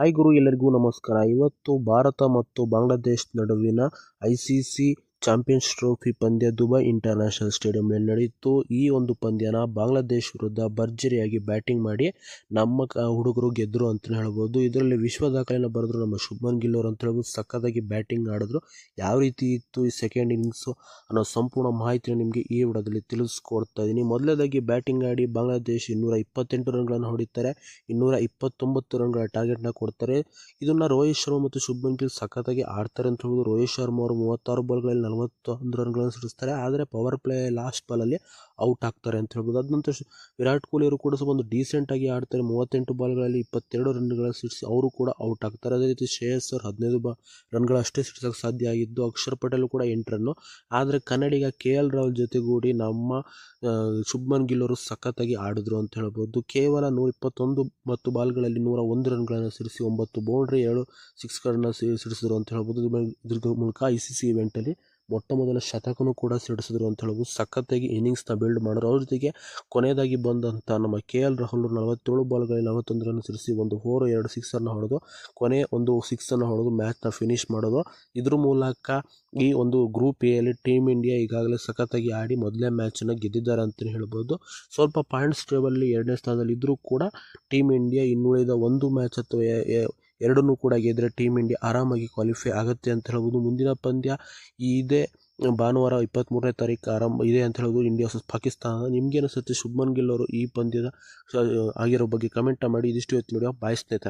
Hi ಗುರು ಎಲ್ಲರಿಗೂ ನಮಸ್ಕಾರ. ಇವತ್ತು ಭಾರತ ಮತ್ತು ಬಾಂಗ್ಲಾದೇಶ್ ನಡುವಿನ I C C champions trophy ಪಂದ್ಯ ದುಬೈ ಇಂಟರ್ನ್ಯಾಷನಲ್ ಸ್ಟೇಡಿಯಂನಲ್ಲಿ ನಡೆಯಿತು. ಈ ಒಂದು ಪಂದ್ಯನ ಬಾಂಗ್ಲಾದೇಶ್ ವಿರುದ್ಧ ಭರ್ಜರಿಯಾಗಿ ಬ್ಯಾಟಿಂಗ್ ಮಾಡಿ ನಮ್ಮ ಹುಡುಗರು ಗೆದ್ದರು ಅಂತಲೇ ಹೇಳ್ಬೋದು. ಇದರಲ್ಲಿ ವಿಶ್ವ ದಾಖಲೆನ ಬರೆದ್ರು ನಮ್ಮ ಶುಭ್ಮನ್ ಗಿಲ್ ಅವರು ಅಂತ ಹೇಳ್ಬೋದು. ಸಖತ್ತಾಗಿ ಬ್ಯಾಟಿಂಗ್ ಆಡಿದ್ರು. ಯಾವ ರೀತಿ ಇತ್ತು ಈ ಸೆಕೆಂಡ್ ಇನ್ನಿಂಗ್ಸು ಅನ್ನೋ ಸಂಪೂರ್ಣ ಮಾಹಿತಿನ ನಿಮಗೆ ಈ ವಿಡದಲ್ಲಿ ತಿಳಿಸ್ಕೊಡ್ತಾ ಇದ್ದೀನಿ. ಮೊದಲನೇದಾಗಿ ಬ್ಯಾಟಿಂಗ್ ಆಡಿ ಬಾಂಗ್ಲಾದೇಶ್ ಇನ್ನೂರ ಇಪ್ಪತ್ತೆಂಟು ರನ್ಗಳನ್ನು ಹೊಡಿತಾರೆ. ಇನ್ನೂರ ಇಪ್ಪತ್ತೊಂಬತ್ತು ರನ್ಗಳ ಟಾರ್ಗೆಟ್ನ ಕೊಡ್ತಾರೆ. ಇದನ್ನು ರೋಹಿತ್ ಶರ್ಮಾ ಮತ್ತು ಶುಭ್ಮನ್ ಗಿಲ್ ಸಖತ್ತಾಗಿ ಆಡ್ತಾರೆ ಅಂತ ಹೇಳ್ಬೋದು. ರೋಹಿತ್ ಶರ್ಮಾ ಅವರು ಮೂವತ್ತಾರು ಬಾಲ್ಗಳಲ್ಲಿ ನಲವತ್ತೊಂದು ರನ್ಗಳನ್ನು ಸಿಡಿಸ್ತಾರೆ ಆದರೆ ಪವರ್ ಪ್ಲೇ ಲಾಸ್ಟ್ ಬಾಲಲ್ಲಿ ಔಟ್ ಆಗ್ತಾರೆ ಅಂತ ಹೇಳ್ಬೋದು. ಅದ ನಂತರ ವಿರಾಟ್ ಕೊಹ್ಲಿ ಅವರು ಕೂಡ ಸ್ವಲ್ಪ ಒಂದು ಡೀಸೆಂಟಾಗಿ ಆಡ್ತಾರೆ. ಮೂವತ್ತೆಂಟು ಬಾಲ್ಗಳಲ್ಲಿ ಇಪ್ಪತ್ತೆರಡು ರನ್ಗಳನ್ನು ಸಿಡಿಸಿ ಅವರು ಕೂಡ ಔಟ್ ಆಗ್ತಾರೆ. ಅದೇ ರೀತಿ ಶ್ರೇಯಸ್ ಅವರು ಹದಿನೈದು ಬಾ ರನ್ಗಳಷ್ಟೇ ಸಿಡಿಸೋಕೆ ಸಾಧ್ಯ ಆಗಿದ್ದು, ಅಕ್ಷರ್ ಪಟೇಲ್ ಕೂಡ ಎಂಟು ರನ್ನು. ಆದರೆ ಕನ್ನಡಿಗ ಕೆ ಎಲ್ ರಾಹುಲ್ ಜೊತೆಗೂಡಿ ನಮ್ಮ ಶುಭ್ಮನ್ ಗಿಲ್ ಅವರು ಸಖತ್ತಾಗಿ ಆಡಿದ್ರು ಅಂತ ಹೇಳ್ಬೋದು. ಕೇವಲ ನೂರ ಇಪ್ಪತ್ತೊಂದು ಮತ್ತು ಬಾಲ್ಗಳಲ್ಲಿ ನೂರ ಒಂದು ರನ್ಗಳನ್ನು ಸಿಡಿಸಿ ಒಂಬತ್ತು ಬೌಂಡ್ರಿ ಏಳು ಸಿಕ್ಸ್ಗಳನ್ನು ಸಿಡಿಸಿದ್ರು ಅಂತ ಹೇಳ್ಬೋದು. ಇದ್ರ ಮೂಲಕ ಐ ಸಿ ಸಿ ಇವೆಂಟಲ್ಲಿ ಮೊಟ್ಟ ಮೊದಲ ಶತಕನೂ ಕೂಡ ಸಿಡಿಸಿದ್ರು ಅಂತ ಹೇಳ್ಬೋದು. ಸಖತ್ತಾಗಿ ಇನ್ನಿಂಗ್ಸ್ನ ಬಿಲ್ಡ್ ಮಾಡೋರು ಅವ್ರ ಜೊತೆಗೆ ಕೊನೆಯದಾಗಿ ಬಂದಂಥ ನಮ್ಮ ಕೆ ಎಲ್ ರಾಹುಲ್ ನಲವತ್ತೇಳು ಬಾಲ್ಗಳಲ್ಲಿ ನಲವತ್ತೊಂದರನ್ನು ರನ್ ಸಿಡಿಸಿ ಒಂದು ಫೋರ್ ಎರಡು ಸಿಕ್ಸನ್ನು ಹೊಡೆದು, ಕೊನೆ ಒಂದು ಸಿಕ್ಸನ್ನು ಹೊಡೆದು ಮ್ಯಾಚ್ನ ಫಿನಿಶ್ ಮಾಡೋದು ಇದ್ರ ಮೂಲಕ ಈ ಒಂದು ಗ್ರೂಪ್ ಎಲ್ಲಿ ಟೀಮ್ ಇಂಡಿಯಾ ಈಗಾಗಲೇ ಸಖತ್ತಾಗಿ ಆಡಿ ಮೊದಲೇ ಮ್ಯಾಚನ್ನು ಗೆದ್ದಿದ್ದಾರೆ ಅಂತಲೇ ಹೇಳ್ಬೋದು. ಸ್ವಲ್ಪ ಪಾಯಿಂಟ್ಸ್ ಟೇಬಲ್ಲಿ ಎರಡನೇ ಸ್ಥಾನದಲ್ಲಿ ಇದ್ದರೂ ಕೂಡ ಟೀಮ್ ಇಂಡಿಯಾ ಇನ್ನುಳಿದ ಒಂದು ಮ್ಯಾಚ್ ಅಥವಾ ಎರಡನ್ನೂ ಕೂಡ ಗೆದ್ದರೆ ಟೀಮ್ ಇಂಡಿಯಾ ಆರಾಮಾಗಿ ಕ್ವಾಲಿಫೈ ಆಗುತ್ತೆ ಅಂತ ಹೇಳ್ಬೋದು. ಮುಂದಿನ ಪಂದ್ಯ ಇದೇ. ಭಾನುವಾರ ಇಪ್ಪತ್ತ್ಮೂರನೇ ತಾರೀಕು ಆರಂಭ ಇದೆ ಅಂತ ಹೇಳ್ಬೋದು ಇಂಡಿಯಾ ವರ್ಸಸ್ ಪಾಕಿಸ್ತಾನ ನಿಮಗೇನು ಸತ್ಯ ಶುಭ್ಮನ್ ಗಿಲ್ ಅವರು ಈ ಪಂದ್ಯದ ಆಗಿರೋ ಬಗ್ಗೆ ಕಮೆಂಟ್ ಮಾಡಿ. ಇದಿಷ್ಟು ಇವತ್ತು ನೋಡಿ ಬಾಯ್ ಸ್ನೇಹಿತರೆ.